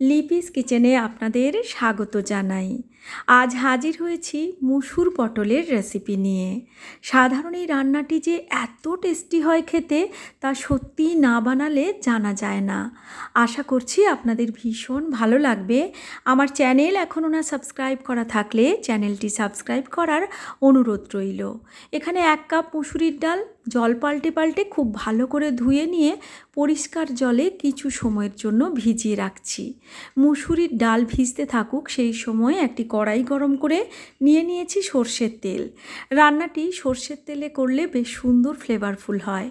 লিপিস কিচেনে আপনাদের স্বাগত জানাই। আজ হাজির হয়েছি মুসুর পটলের রেসিপি নিয়ে। সাধারণ এই রান্নাটি যে এত টেস্টি হয় খেতে, তা সত্যি না বানালে জানা যায় না। আশা করছি আপনাদের ভীষণ ভালো লাগবে। আমার চ্যানেল এখনও না সাবস্ক্রাইব করা থাকলে চ্যানেলটি সাবস্ক্রাইব করার অনুরোধ রইল। এখানে এক কাপ মুসুরির ডাল জল পাল্টে পাল্টে খুব ভালো করে ধুয়ে নিয়ে পরিষ্কার জলে কিছু সময়ের জন্য ভিজিয়ে রাখছি। মুসুরির ডাল ভিজতে থাকুক, সেই সময় একটি কড়াই গরম করে নিয়ে নিয়েছি সর্ষের তেল। রান্নাটি সর্ষের তেলে করলে বেশ সুন্দর ফ্লেভারফুল হয়।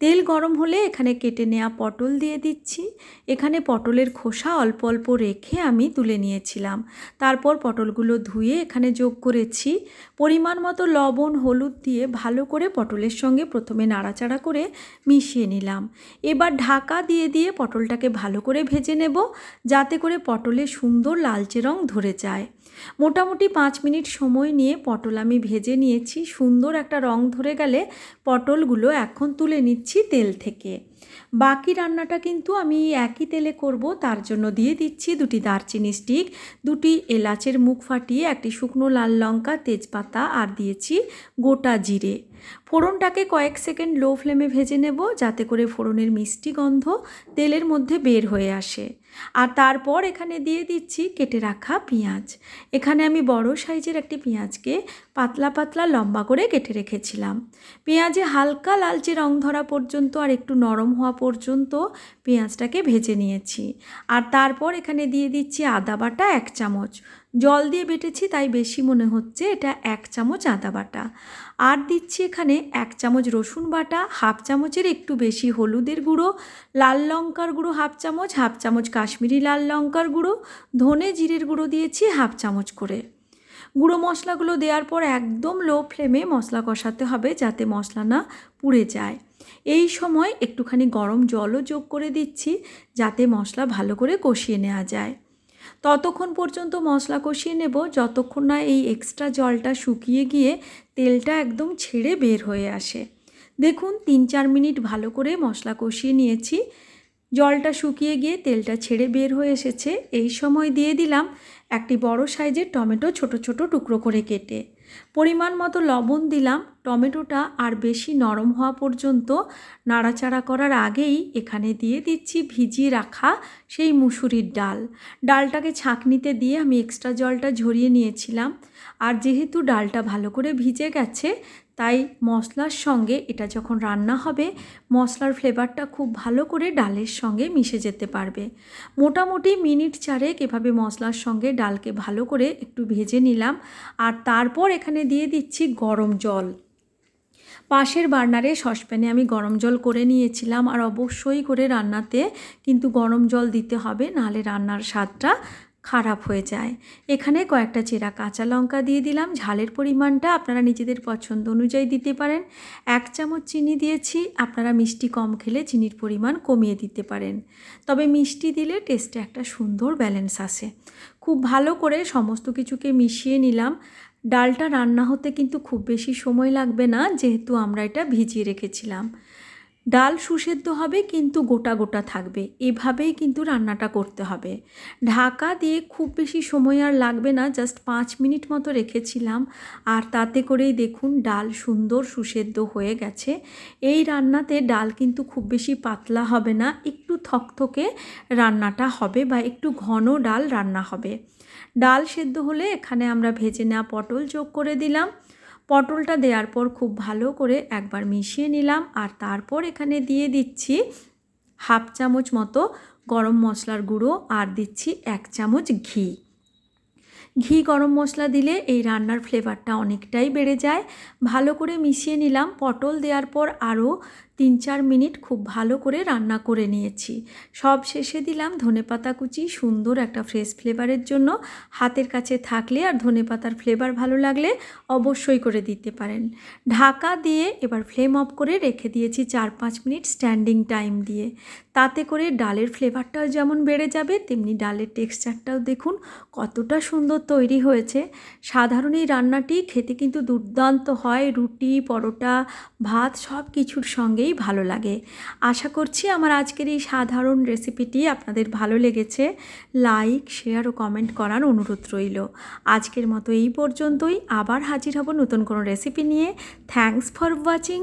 তেল গরম হলে এখানে কেটে নেওয়া পটল দিয়ে দিচ্ছি। এখানে পটলের খোসা অল্প অল্প রেখে আমি তুলে নিয়েছিলাম। তারপর পটলগুলো ধুয়ে এখানে যোগ করেছি। পরিমাণ মতো লবণ, হলুদ দিয়ে ভালো করে পটলের সঙ্গে প্রথমে নাড়াচাড়া করে মিশিয়ে নিলাম। এবার ঢাকা দিয়ে দিয়ে পটলটাকে ভালো করে ভেজে নেব, যাতে করে পটলে সুন্দর লালচে রং ধরে যায়। মোটামুটি পাঁচ মিনিট সময় নিয়ে পটল আমি ভেজে নিয়েছি। সুন্দর একটা রং ধরে গেলে পটলগুলো এখন তুলে নিচ্ছি তেল থেকে। বাকি রান্নাটা কিন্তু আমি একই তেলে করব, তার জন্য দিয়ে দিচ্ছি দুটি দারচিনি স্টিক, দুটি এলাচের মুখ ফাটিয়ে একটি শুকনো লাল লঙ্কা, তেজপাতা আর দিয়েছি গোটা জিরে। ফোড়নটাকে কয়েক সেকেন্ড লো ফ্লেমে ভেজে নেব, যাতে করে ফোড়নের মিষ্টি গন্ধ তেলের মধ্যে বের হয়ে আসে। আর তারপর এখানে দিয়ে দিচ্ছি কেটে রাখা পেঁয়াজ। এখানে আমি বড় সাইজের একটি পেঁয়াজকে পাতলা পাতলা লম্বা করে কেটে রেখেছিলাম। পেঁয়াজে হালকা লালচে রং ধরা পর্যন্ত আর একটু নরম হওয়া পর্যন্ত পেঁয়াজটাকে ভেজে নিয়েছি। আর তারপর এখানে দিয়ে দিচ্ছি আদা বাটা এক চামচ। জল দিয়ে বেটেছি, তাই বেশি মনে হচ্ছে এটা এক চামচ আদা বাটা। আর দিচ্ছি এখানে এক চামচ রসুন বাটা, হাফ চামচের একটু বেশি হলুদের গুঁড়ো, লাল লঙ্কার গুঁড়ো হাফ চামচ হাফ চামচ কাশ্মীরি লাল লঙ্কার গুঁড়ো, ধনে জিরের গুঁড়ো দিয়েছি হাফ চামচ করে। গুঁড়ো মশলাগুলো দেওয়ার পর একদম লো ফ্লেমে মশলা কষাতে হবে যাতে মশলা না পুড়ে যায়। এই সময় একটুখানি গরম জলও যোগ করে দিচ্ছি যাতে মশলা ভালো করে কষিয়ে নেওয়া যায়। ততক্ষণ পর্যন্ত মশলা কষিয়ে নেব, যতক্ষণ না এই এক্সট্রা জলটা শুকিয়ে গিয়ে তেলটা একদম ছেড়ে বের হয়ে আসে। দেখুন, তিন চার মিনিট ভালো করে মশলা কষিয়ে নিয়েছি। জলটা শুকিয়ে গিয়ে তেলটা ছেড়ে বের হয়ে এসেছে। এই সময় দিয়ে দিলাম একটি বড় সাইজের টমেটো ছোট ছোট টুকরো করে কেটে। পরিমাণ মতো লবণ দিলাম। টমেটোটা আর বেশি নরম হওয়া পর্যন্ত নাড়াচাড়া করার আগেই এখানে দিয়ে দিচ্ছি ভিজিয়ে রাখা সেই মুসুরির ডাল। ডালটাকে ছাঁকনিতে দিয়ে আমি এক্সট্রা জলটা ঝরিয়ে নিয়েছিলাম। আর যেহেতু ডালটা ভালো করে ভিজে গেছে তাই মশলার সঙ্গে এটা যখন রান্না হবে, মশলার ফ্লেভারটা খুব ভালো করে ডালের সঙ্গে মিশে যেতে পারবে। মোটামুটি মিনিট চারেক এভাবে মশলার সঙ্গে ডালকে ভালো করে একটু ভেজে নিলাম আর তারপর এখানে দিয়ে দিচ্ছি গরম জল। পাশের বার্নারে সসপ্যানে আমি গরম জল করে নিয়েছিলাম আর অবশ্যই করে রান্নাতে কিন্তু গরম জল দিতে হবে, নাহলে রান্নার স্বাদটা খারাপ হয়ে যায়। এখানে কয়েকটা চেরা কাঁচা লঙ্কা দিয়ে দিলাম। ঝালের পরিমাণটা আপনারা নিজেদের পছন্দ অনুযায়ী দিতে পারেন। এক চামচ চিনি দিয়েছি। আপনারা মিষ্টি কম খেলে চিনির পরিমাণ কমিয়ে দিতে পারেন। তবে মিষ্টি দিলে টেস্টে একটা সুন্দর ব্যালেন্স আসে। খুব ভালো করে সমস্ত কিছুকে মিশিয়ে নিলাম। ডালটা রান্না হতে কিন্তু খুব বেশি সময় লাগবে না, যেহেতু আমরা এটা ভিজিয়ে রেখেছিলাম। ডাল সুসেদ্ধ হবে কিন্তু গোটা গোটা থাকবে। এভাবেই কিন্তু রান্নাটা করতে হবে। ঢাকা দিয়ে খুব বেশি সময় আর লাগবে না জাস্ট পাঁচ মিনিট মতো রেখেছিলাম। আর তাতে করেই দেখুন ডাল সুন্দর সুসেদ্ধ হয়ে গেছে। এই রান্নাতে ডাল কিন্তু খুব বেশি পাতলা হবে না, একটু থকথকে রান্নাটা হবে বা একটু ঘন ডাল রান্না হবে। ডাল সেদ্ধ হলে এখানে আমরা ভেজে নেওয়া পটল যোগ করে দিলাম। পটলটা দেওয়ার পর খুব ভালো করে একবার মিশিয়ে নিলাম আর তারপর এখানে দিয়ে দিচ্ছি হাফ চামচ মতো গরম মশলার গুঁড়ো আর দিচ্ছি এক চামচ ঘি। ঘি গরম মশলা দিলে এই রান্নার ফ্লেভারটা অনেকটাই বেড়ে যায়। ভালো করে মিশিয়ে নিলাম। পটল দেওয়ার পর আরও তিন চার মিনিট খুব ভালো করে রান্না করে নিয়েছি। সব শেষে দিলাম ধনেপাতা কুচি, সুন্দর একটা ফ্রেশ ফ্লেভারের জন্য। হাতের কাছে থাকলে আর ধনেপাতার ফ্লেভার ভালো লাগলে অবশ্যই করে দিতে পারেন। ঢাকা দিয়ে এবার ফ্লেম অফ করে রেখে দিয়েছি চার পাঁচ মিনিট স্ট্যান্ডিং টাইম দিয়ে। তাতে করে ডালের ফ্লেভারটাও যেমন বেড়ে যাবে, তেমনি ডালের টেক্সচারটাও দেখুন কতটা সুন্দর তৈরি হয়েছে। সাধারণ এই রান্নাটি খেতে কিন্তু দুর্দান্ত হয়। রুটি, পরোটা, ভাত সব কিছুর সঙ্গে সঙ্গেই ভালো লাগে। আশা করছি আমার আজকের এই সাধারণ রেসিপিটি আপনাদের ভালো লেগেছে। লাইক, শেয়ার ও কমেন্ট করার অনুরোধ রইল। আজকের মতো এই পর্যন্তই। আবার হাজির হব নতুন কোনো রেসিপি নিয়ে। Thanks for watching.